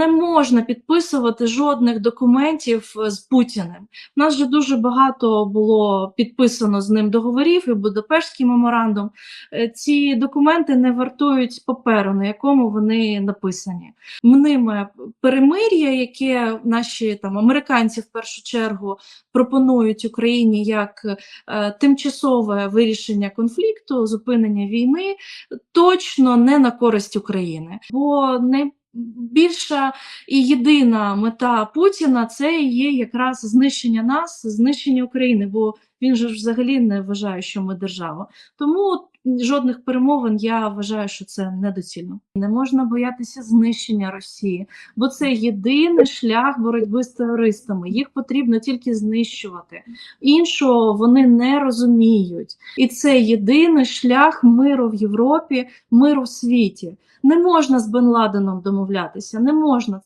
не можна підписувати жодних документів е, з Путіним. У нас вже дуже багато було підписано з ним договорів і Будапештський меморандум. Е, Ці документи не вартують паперу, на якому вони написані. Мниме перемир'я, яке наші там американці в першу чергу пропонують Україні як е, тимчасове вирішення конфлікту, зупинення війни, точно не на користь України. Бо найбільша і єдина мета Путіна це є якраз знищення нас, знищення України. Бо він же взагалі не вважає, що ми держава. Тому жодних перемовин я вважаю, що це недоцільно. Не можна боятися знищення Росії, бо це єдиний шлях боротьби з терористами. Їх потрібно тільки знищувати. Іншого вони не розуміють. І це єдиний шлях миру в Європі, миру в світі. Не можна з Бен Ладеном домовлятися, не можна.